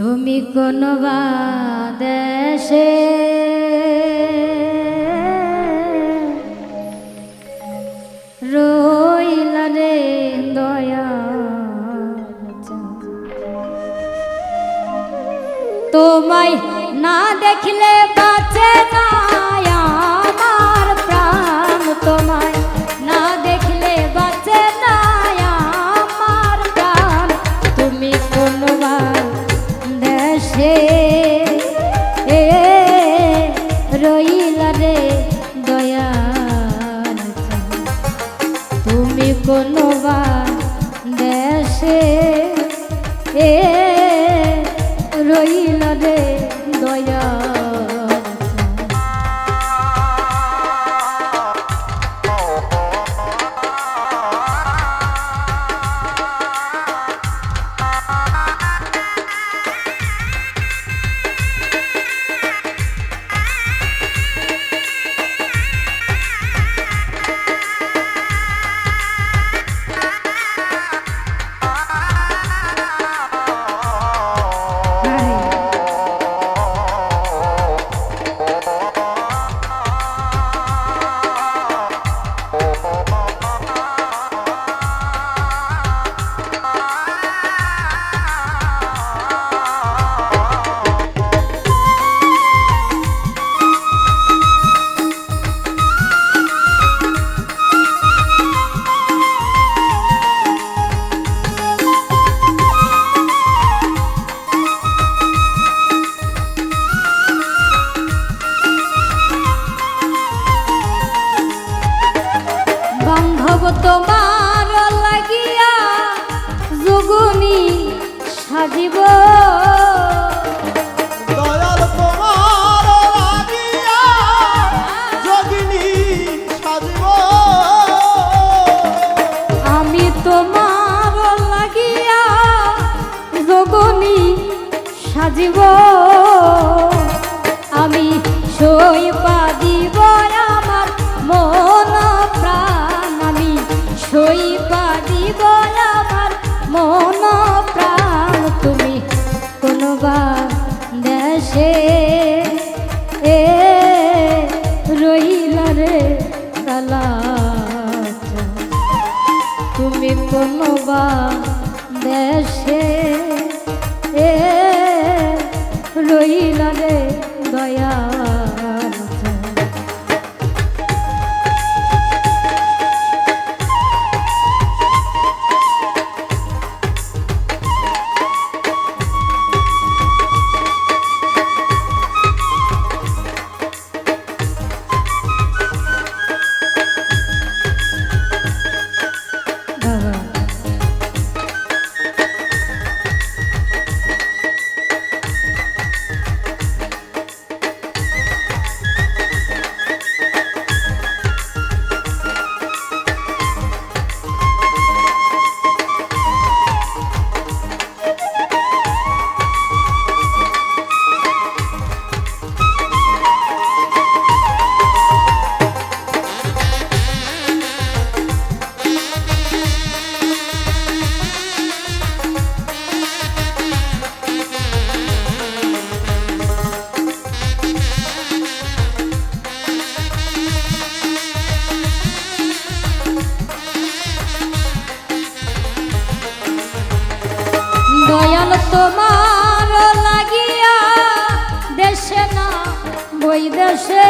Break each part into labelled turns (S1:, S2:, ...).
S1: তুমি কোন দেশে রইলা রে দয়া তোমায় না দেখলে বাঁচে না। এ সাজিব। আমি সই দিব আমার মন প্রাণ। আমি সই দিব আমার মন প্রাণ। তুমি কোনবা দেশে এ রইলা রে কালা তুমি কোনবা
S2: ওই দেশে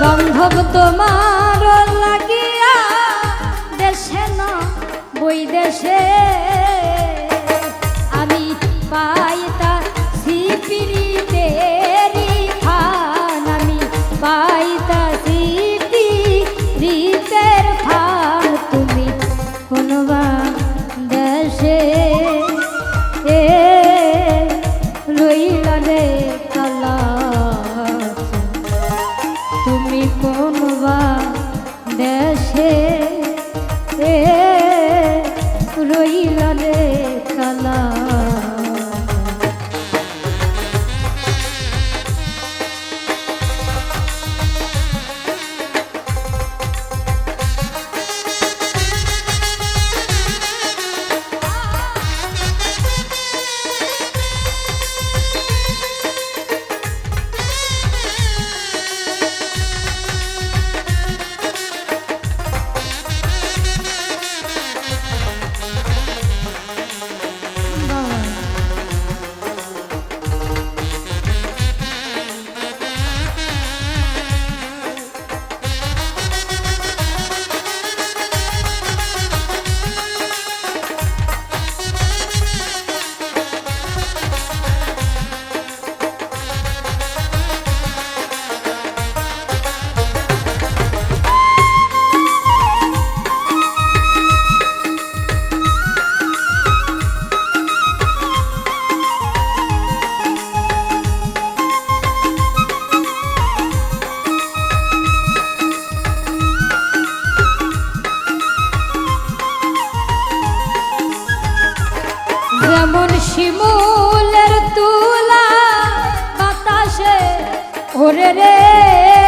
S1: বান্ধব তোমার লাগিয়া দেশে না বই দেশে আমি পাইতা সিপিরিতে কোনবা দেশে এ রইলা রে কালা তুমি কোনবা দেশে এ
S2: রইলা যেমন শিমুলের তুলা বাতাসে ওরে
S1: রে।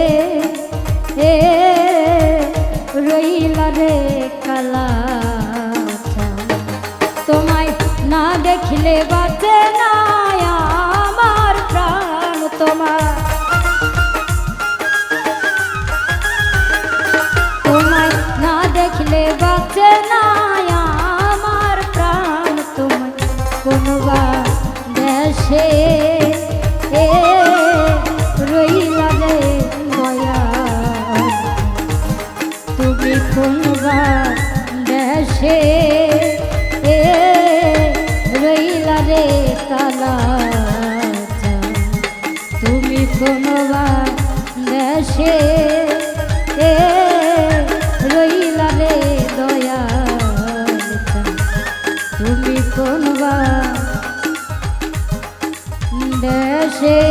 S1: তুমি কোনো দেশে এ রইলা রে দয়া তুমি কোনো দেশে